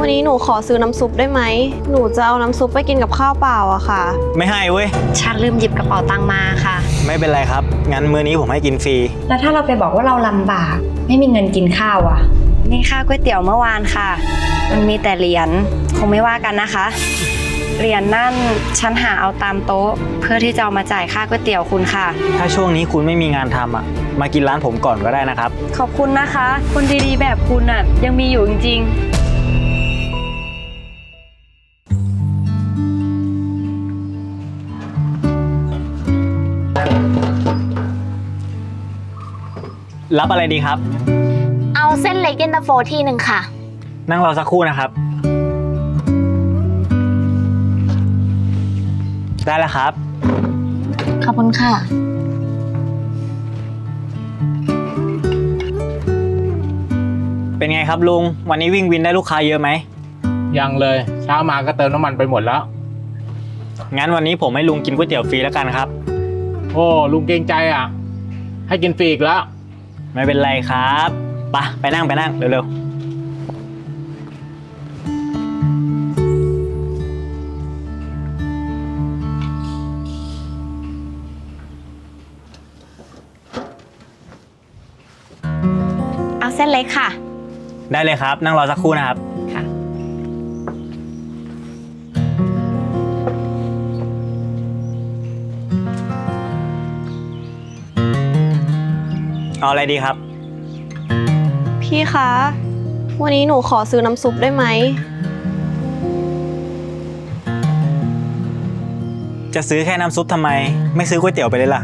วันนี้หนูขอซื้อน้ำซุปได้ไหม หนูจะเอาน้ำซุปไปกินกับข้าวเปล่าอะค่ะ ไม่ให้เว้ย ฉันลืมหยิบกระเป๋าตังค์มาค่ะ ไม่เป็นไรครับ งั้นมื้อนี้ผมให้กินฟรี แล้วถ้าเราไปบอกว่าเราลำบาก ไม่มีเงินกินข้าวอะ นี่ค่าก๋วยเตี๋ยวเมื่อวานค่ะ มันมีแต่เหรียญคงไม่ว่ากันนะคะ เหรียญนั่นฉันหาเอาตามโต๊ะ เพื่อที่จะเอามาจ่ายค่าก๋วยเตี๋ยวคุณค่ะ ถ้าช่วงนี้คุณไม่มีงานทำอะ มากินร้านผมก่อนก็ได้นะครับ ขอบคุณนะคะ คนดีๆแบบคุณอะยังมีอยู่จริง รับอะไรดีครับ เอาเส้นเล็กเย็นตาโฟที่หนึ่งค่ะ นั่งรอสักครู่นะครับ ได้แล้วครับ ขอบคุณค่ะ เป็นไงครับลุง วันนี้วิ่งวินได้ลูกค้าเยอะไหม ยังเลย เช้ามาก็เติมน้ำมันไปหมดแล้ว งั้นวันนี้ผมให้ลุงกินก๋วยเตี๋ยวฟรีแล้วกันครับ โอ้ลุงเกรงใจอะ ให้กินฟรีอีกแล้ว ไม่เป็นไรครับไปะไปนั่งไปนั่งเร็วๆเอาเส้นเล็กค่ะ ๆ ได้เลยครับ นั่งรอสักครู่นะครับ เอาอะไรดีครับ พี่คะ วันนี้หนูขอซื้อน้ำซุปได้ไหม จะซื้อแค่น้ำซุปทำไม ไม่ซื้อก๋วยเตี๋ยวไปเลยล่ะ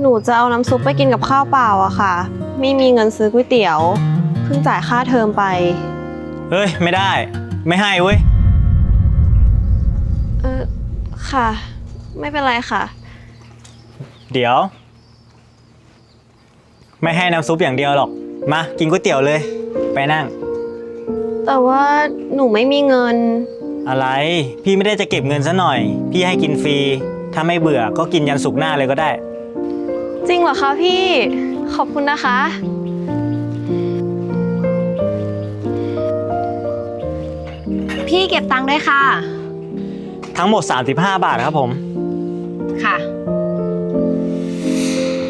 หนูจะเอาน้ำซุปไปกินกับข้าวเปล่าอะค่ะ ไม่มีเงินซื้อก๋วยเตี๋ยว เพิ่งจ่ายค่าเทอมไป เฮ้ย ไม่ได้ ไม่ให้เว้ย เออค่ะ ไม่เป็นไรค่ะ เดี๋ยว ไม่ให้น้ำซุปอย่างเดียวหรอก มากินก๋วยเตี๋ยวเลย ไปนั่ง แต่ว่าหนูไม่มีเงิน อะไร พี่ไม่ได้จะเก็บเงินซะหน่อย พี่ให้กินฟรี ถ้าไม่เบื่อก็กินยันสุกร์หน้าเลยก็ได้ จริงเหรอคะพี่ ขอบคุณนะคะ พี่เก็บตังค์ด้วยค่ะ ทั้งหมด 35 บาทครับผม ค่ะ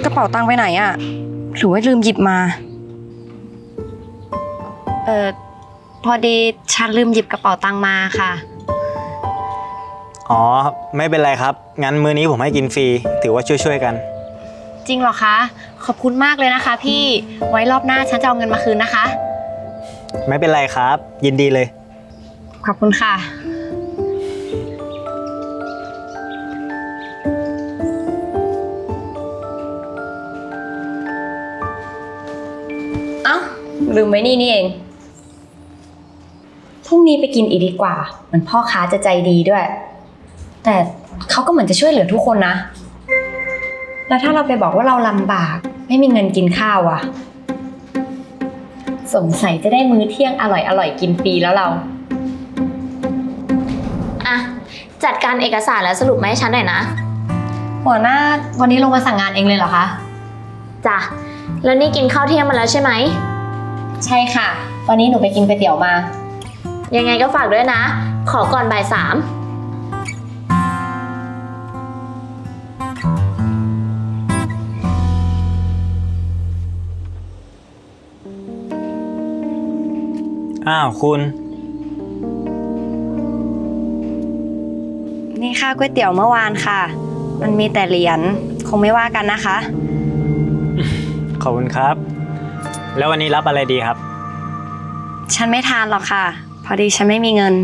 กระเป๋าตังค์ไปไหนอะ หรือว่าลืมหยิบมา เออพอดีฉันลืมหยิบกระเป๋าตังค์มาค่ะ อ๋อ ไม่เป็นไรครับ งั้นมื้อนี้ผมให้กินฟรี ถือว่าช่วยๆกัน จริงเหรอคะ ขอบคุณมากเลยนะคะพี่ไว้รอบหน้าฉันจะเอาเงินมาคืนนะคะ ไม่เป็นไรครับ ยินดีเลย ขอบคุณค่ะ ลืมไว้นี่นี่เอง พรุ่งนี้ไปกินอีกดีกว่า เหมือนพ่อค้าจะใจดีด้วย แต่เขาก็เหมือนจะช่วยเหลือทุกคนนะ แล้วถ้าเราไปบอกว่าเราลำบาก ไม่มีเงินกินข้าวอะสงสัยจะได้มื้อเที่ยงอร่อยอร่อยๆกินฟรีแล้วเรา อะ จัดการเอกสารแล้วสรุปมาให้ฉันหน่อยนะ หัวหน้าวันนี้ลงมาสั่งงานเองเลยเหรอคะ จ้ะ แล้วนี่กินข้าวเที่ยงมาแล้วใช่ไหม ใช่ค่ะ วันนี้หนูไปกินก๋วยเตี๋ยวมา ยังไงก็ฝากด้วยนะ ขอก่อนบ่ายสาม อ้าวคุณ นี่ค่าก๋วยเตี๋ยวเมื่อวานค่ะ มันมีแต่เหรียญ คงไม่ว่ากันนะคะ ขอบคุณครับ แล้ววันนี้รับอะไรดีครับ ฉันไม่ทานหรอกค่ะ พอดีฉันไม่มีเงิน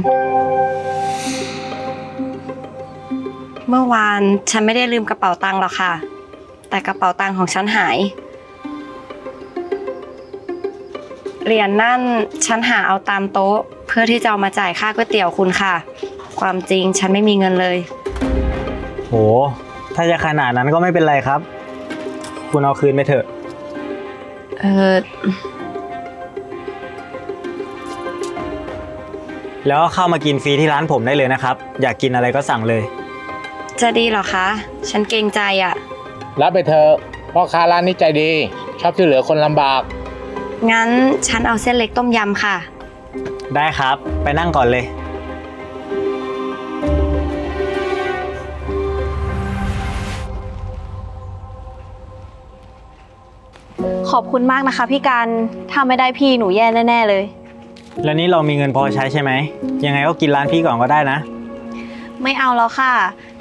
เมื่อวานฉันไม่ได้ลืมกระเป๋าตังค์หรอกค่ะ แต่กระเป๋าตังค์ของฉันหาย เหรียญนั่นฉันหาเอาตามโต๊ะ เพื่อที่จะเอามาจ่ายค่าก๋วยเตี๋ยวคุณค่ะ ความจริงฉันไม่มีเงินเลย โห ถ้าจะขนาดนั้นก็ไม่เป็นไรครับ คุณเอาคืนไปเถอะ เออแล้วก็เข้ามากินฟรีที่ร้านผมได้เลยนะครับ อยากกินอะไรก็สั่งเลย จะดีเหรอคะ ฉันเกรงใจอะ่ะ รับไปเถอะพ่อค้าร้านนี้ใจดี ชอบช่วยเหลือคนลำบาก งั้นฉันเอาเส้นเล็กต้มยำค่ะ ได้ครับ ไปนั่งก่อนเลย ขอบคุณมากนะคะ พี่กันถ้าไม่ได้พี่หนูแย่แน่ ๆ เลย แล้วนี่เรามีเงินพอใช้ใช่ไหม ยังไงก็กินร้านพี่ก่อนก็ได้นะ ไม่เอาแล้วค่ะ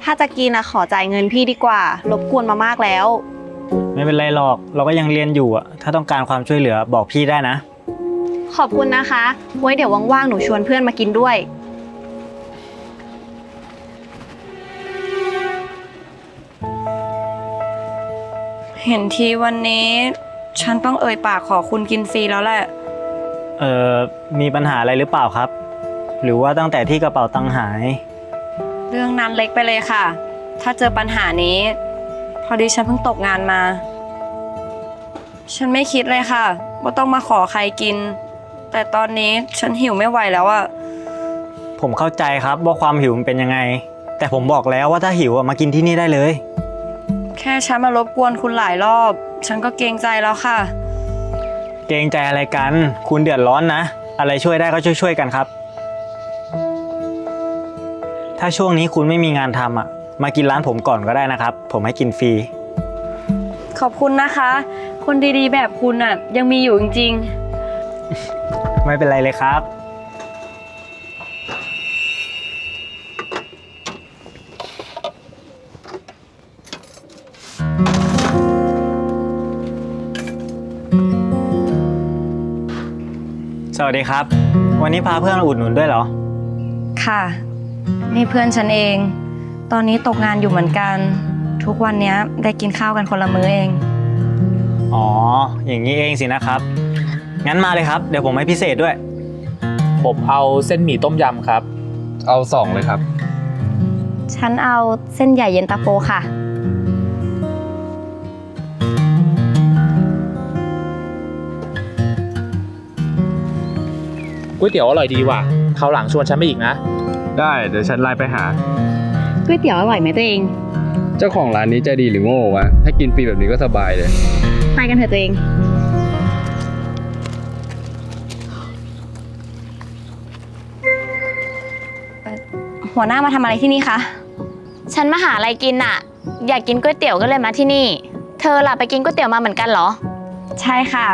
ถ้าจะกินนะขอจ่ายเงินพี่ดีกว่า รบกวนมามากแล้ว ไม่เป็นไรหรอก เราก็ยังเรียนอยู่อะถ้าต้องการความช่วยเหลือบอกพี่ได้นะ ขอบคุณนะคะ ไว้เดี๋ยวว่างๆหนูชวนเพื่อนมากินด้วย เห็นทีวันนี้ ฉันต้องเอ่ยปากขอคุณกินฟรีแล้วแหละ เอ่อ มีปัญหาอะไรหรือเปล่าครับ หรือว่าตั้งแต่ที่กระเป๋าตังค์หาย เรื่องนั้นเล็กไปเลยค่ะ ถ้าเจอปัญหานี้ พอดีฉันเพิ่งตกงานมา ฉันไม่คิดเลยค่ะ ว่าต้องมาขอใครกิน แต่ตอนนี้ฉันหิวไม่ไหวแล้วอะผมเข้าใจครับว่าความหิวมันเป็นยังไง แต่ผมบอกแล้วว่าถ้าหิวอะมากินที่นี่ได้เลย แค่ฉันมารบกวนคุณหลายรอบ ฉันก็เกรงใจแล้วค่ะ เกรงใจอะไรกัน คุณเดือดร้อนนะ อะไรช่วยได้ก็ช่วยๆกันครับ ถ้าช่วงนี้คุณไม่มีงานทำอะ มากินร้านผมก่อนก็ได้นะครับ ผมให้กินฟรี ขอบคุณนะคะ คนดีๆ แบบคุณอะยังมีอยู่จริงไม่เป็นไรเลยครับ สวัสดีครับ วันนี้พาเพื่อนมาอุดหนุนด้วยเหรอๆค่ะ นี่เพื่อนฉันเอง ตอนนี้ตกงานอยู่เหมือนกัน ทุกวันเนี้ยได้กินข้าวกันคนละมื้อเอง อ๋อ อย่างนี้เองสินะครับ งั้นมาเลยครับ เดี๋ยวผมให้พิเศษด้วย ผมเอาเส้นหมี่ต้มยำครับ เอาสองเลยครับ ฉันเอาเส้นใหญ่เย็นตาโฟค่ะ ก๋วยเตี๋ยวอร่อยดีว่ะคราวหลังชวนฉันไปอีกนะ ได้เดี๋ยวฉันไลน์ไปหา ก๋วยเตี๋ยวอร่อยไหมตัวเอง เจ้าของร้านนี้ใจดีหรือโง่วะให้กินฟรีแบบนี้ก็สบายเลย ไปกันเถอะตัวเอง หัวหน้ามาทำอะไรที่นี่คะ ฉันมาหาอะไรกินน่ะ อยากกินก๋วยเตี๋ยวก็เลยมาที่นี่ เธอล่ะไปกินก๋วยเตี๋ยวมาเหมือนกันเหรอ ใช่ค่ะ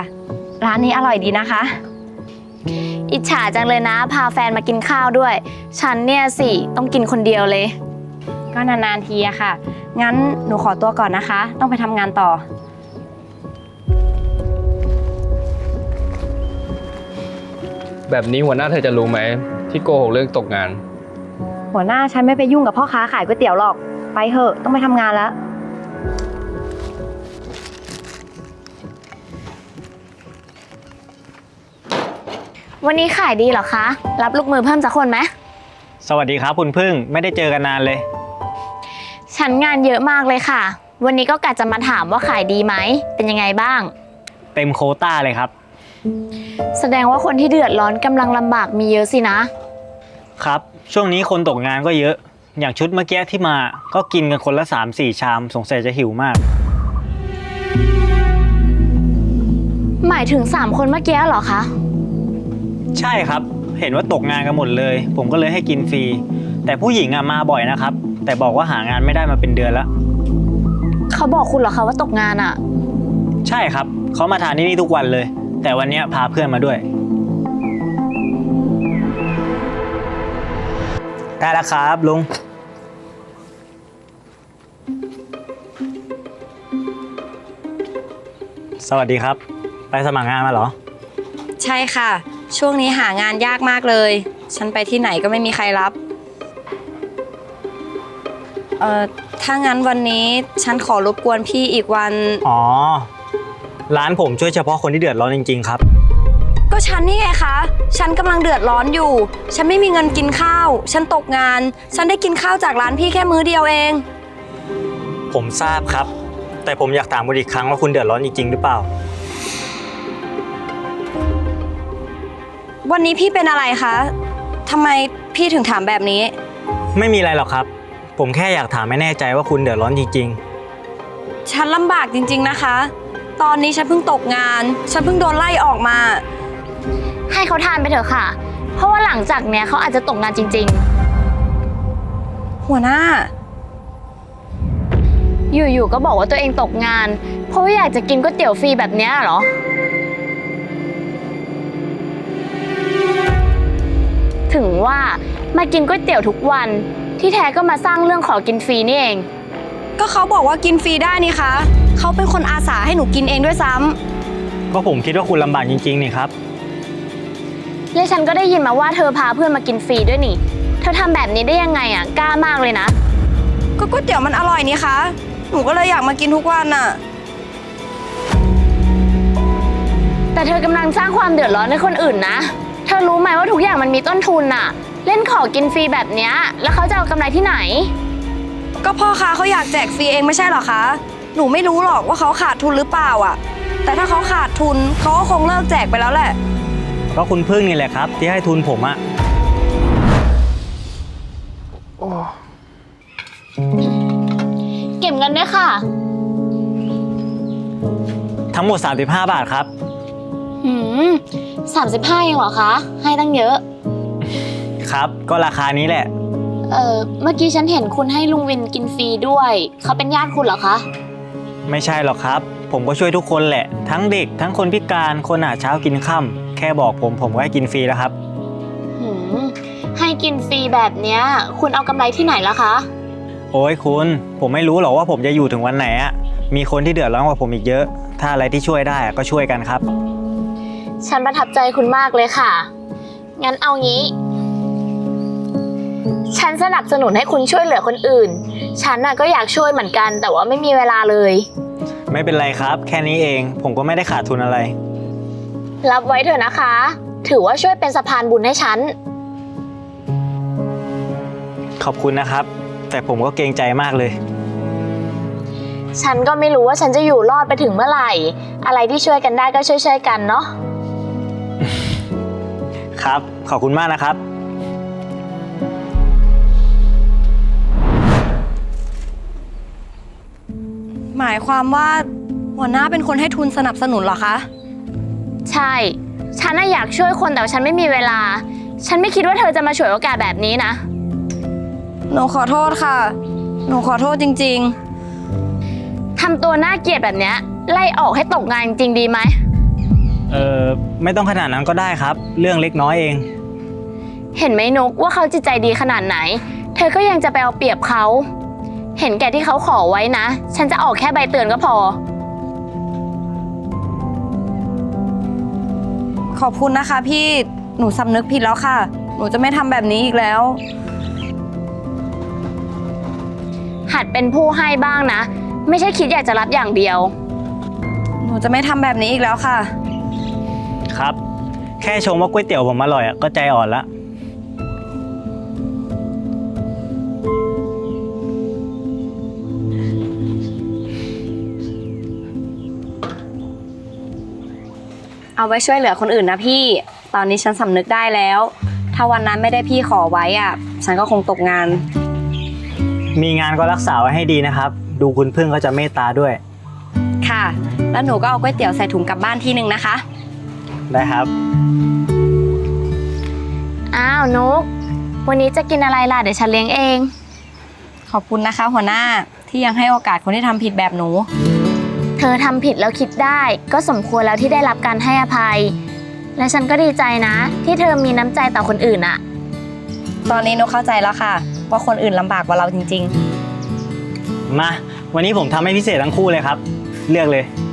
ร้านนี้อร่อยดีนะคะ อิจฉาจังเลยนะ พาแฟนมากินข้าวด้วย ฉันเนี่ยสิต้องกินคนเดียวเลย ก็นานๆทีอะค่ะ งั้นหนูขอตัวก่อนนะคะ ต้องไปทำงานต่อ แบบนี้หัวหน้าเธอจะรู้ไหม ที่โกหกเรื่องตกงาน หัวหน้าฉันไม่ไปยุ่งกับพ่อค้าขายก๋วยเตี๋ยวหรอก ไปเถอะต้องไปทำงานแล้ว วันนี้ขายดีเหรอคะ รับลูกมือเพิ่มสักคนไหม สวัสดีครับคุณพึ่งไม่ได้เจอกันนานเลย ฉันงานเยอะมากเลยค่ะ วันนี้ก็กะจะมาถามว่าขายดีไหม เป็นยังไงบ้าง เต็มโควต้าเลยครับ แสดงว่าคนที่เดือดร้อนกำลังลำบากมีเยอะสินะ ครับ ช่วงนี้คนตกงานก็เยอะ อย่างชุดเมื่อกี้ที่มาก็กินกันคนละ 3-4 ชาม สงสัยจะหิวมาก หมายถึง 3 คนเมื่อกี้เหรอคะ ใช่ครับ เห็นว่าตกงานกันหมดเลย ผมก็เลยให้กินฟรี แต่ผู้หญิงอะมาบ่อยนะครับ แต่บอกว่าหางานไม่ได้มาเป็นเดือนแล้วเขาบอกคุณเหรอคะว่าตกงานอะใช่ครับ เขามาทานที่นี่ทุกวันเลย แต่วันเนี้ยพาเพื่อนมาด้วย ได้แล้วครับลุง สวัสดีครับ ไปสมัครงานมาเหรอ ใช่ค่ะ ช่วงนี้หางานยากมากเลย ฉันไปที่ไหนก็ไม่มีใครรับ เอ่อ ถ้างั้นวันนี้ฉันขอรบกวนพี่อีกวัน อ๋อ ร้านผมช่วยเฉพาะคนที่เดือดร้อนจริง ๆ ครับ ก็ฉันนี่ไงคะ ฉันกำลังเดือดร้อนอยู่ ฉันไม่มีเงินกินข้าว ฉันตกงาน ฉันได้กินข้าวจากร้านพี่แค่มื้อเดียวเอง ผมทราบครับ แต่ผมอยากถามคุณอีกครั้งว่าคุณเดือดร้อนจริง ๆ หรือเปล่า วันนี้พี่เป็นอะไรคะทำไมพี่ถึงถามแบบนี้ ไม่มีอะไรหรอกครับ ผมแค่อยากถามไม่แน่ใจว่าคุณเดือดร้อนจริง ฉันลำบากจริง ๆนะคะ ตอนนี้ฉันเพิ่งตกงาน ฉันเพิ่งโดนไล่ออกมา ให้เขาทานไปเถอะค่ะ เพราะว่าหลังจากเนี้ยเขาอาจจะตกงานจริง หัวหน้า ๆ อยู่ๆก็บอกว่าตัวเองตกงาน เพราะว่าอยากจะกินก๋วยเตี๋ยวฟรีแบบเนี้ยเหรอ ถึงว่ามากินก๋วยเตี๋ยวทุกวัน ที่แท้ก็มาสร้างเรื่องขอกินฟรีนี่เอง ก็เขาบอกว่ากินฟรีได้นี่คะเขาเป็นคนอาสาให้หนูกินเองด้วยซ้ำก็ผมคิดว่าคุณลำบากจริงๆนี่ครับ และฉันก็ได้ยินมาว่าเธอพาเพื่อนมากินฟรีด้วยนี่ เธอทำแบบนี้ได้ยังไงอะกล้ามากเลยนะ ก็ก๋วยเตี๋ยวมันอร่อยนี่คะหนูก็เลยอยากมากินทุกวันน่ะ แต่เธอกำลังสร้างความเดือดร้อนให้คนอื่นนะ เธอรู้ไหมว่าทุกอย่างมันมีต้นทุนน่ะเล่นขอกินฟรีแบบเนี้ยแล้วเขาจะเอากำไรที่ไหน ก็พ่อค้าเขาอยากแจกฟรีเองไม่ใช่เหรอคะ หนูไม่รู้หรอกว่าเขาขาดทุนหรือเปล่าอะ แต่ถ้าเขาขาดทุนเขาก็คงเลิกแจกไปแล้วแหละก็คุณพึ่งนี่แหละครับ ที่ให้ทุนผมอะเก็บเงินด้วยค่ะ ทั้งหมด 35 บาทครับ หืมสามสิบห้าเองเหรอคะ ให้ตั้งเยอะ ครับ ก็ราคานี้แหละ เออเมื่อกี้ฉันเห็นคุณให้ลุงวินกินฟรีด้วย เขาเป็นญาติคุณเหรอคะ ไม่ใช่หรอกครับ ผมก็ช่วยทุกคนแหละ ทั้งเด็ก ทั้งคนพิการ คนหาเช้ากินค่ำแค่บอกผมผมก็ให้กินฟรีแล้วครับ หืม ให้กินฟรีแบบเนี้ย คุณเอากำไรที่ไหนล่ะคะ โอ้ยคุณ ผมไม่รู้หรอกว่าผมจะอยู่ถึงวันไหนอะมีคนที่เดือดร้อนกว่าผมอีกเยอะ ถ้าอะไรที่ช่วยได้อะก็ช่วยกันครับ ฉันประทับใจคุณมากเลยค่ะ งั้นเอางี้ ฉันสนับสนุนให้คุณช่วยเหลือคนอื่น ฉันน่ะก็อยากช่วยเหมือนกัน แต่ว่าไม่มีเวลาเลย ไม่เป็นไรครับ แค่นี้เอง ผมก็ไม่ได้ขาดทุนอะไร รับไว้เถอะนะคะ ถือว่าช่วยเป็นสะพานบุญให้ฉัน ขอบคุณนะครับ แต่ผมก็เกรงใจมากเลย ฉันก็ไม่รู้ว่าฉันจะอยู่รอดไปถึงเมื่อไหร่ อะไรที่ช่วยกันได้ก็ช่วยๆกันเนาะ ครับ ขอบคุณมากนะครับ หมายความว่าหัวหน้าเป็นคนให้ทุนสนับสนุนเหรอคะ ใช่ ฉันน่ะอยากช่วยคนแต่ว่าฉันไม่มีเวลา ฉันไม่คิดว่าเธอจะมาฉวยโอกาสแบบนี้นะ หนูขอโทษค่ะ หนูขอโทษจริง ทำตัวน่าเกลียดแบบเนี้ยไล่ออกให้ตกงานจริงๆดีไหม เออ ไม่ต้องขนาดนั้นก็ได้ครับ เรื่องเล็กน้อยเอง เห็นไหมนุกว่าเขาจิตใจดีขนาดไหน เธอก็ยังจะไปเอาเปรียบเขา เห็นแก่ที่เขาขอไว้นะ ฉันจะออกแค่ใบเตือนก็พอๆขอบคุณนะคะพี่ หนูสำนึกผิดแล้วค่ะ หนูจะไม่ทำแบบนี้อีกแล้ว หัดเป็นผู้ให้บ้างนะ ไม่ใช่คิดอยากจะรับอย่างเดียว หนูจะไม่ทำแบบนี้อีกแล้วค่ะครับแค่ชมว่าก๋วยเตี๋ยวผมอร่อยอะก็ใจอ่อนละเอาไว้ช่วยเหลือคนอื่นนะพี่ ตอนนี้ฉันสำนึกได้แล้ว ถ้าวันนั้นไม่ได้พี่ขอไว้อะฉันก็คงตกงาน มีงานก็รักษาไว้ให้ดีนะครับ ดูคุณพึ่งก็จะเมตตาด้วย ค่ะ แล้วหนูก็เอาก๋วยเตี๋ยวใส่ถุงกลับบ้านที่หนึ่งนะคะ ได้ครับ อ้าวนุก วันนี้จะกินอะไรล่ะ เดี๋ยวฉันเลี้ยงเอง ขอบคุณนะคะ หัวหน้าที่ยังให้โอกาสคนที่ทำผิดแบบหนู เธอทำผิดแล้วคิดได้ ก็สมควรแล้วที่ได้รับการให้อภัย และฉันก็ดีใจนะ ที่เธอมีน้ำใจต่อคนอื่นอะตอนนี้หนูเข้าใจแล้วค่ะ ว่าคนอื่นลำบากกว่าเราจริง มา วันนี้ผมทำให้พิเศษทั้งคู่เลยครับ เลือกเลยๆ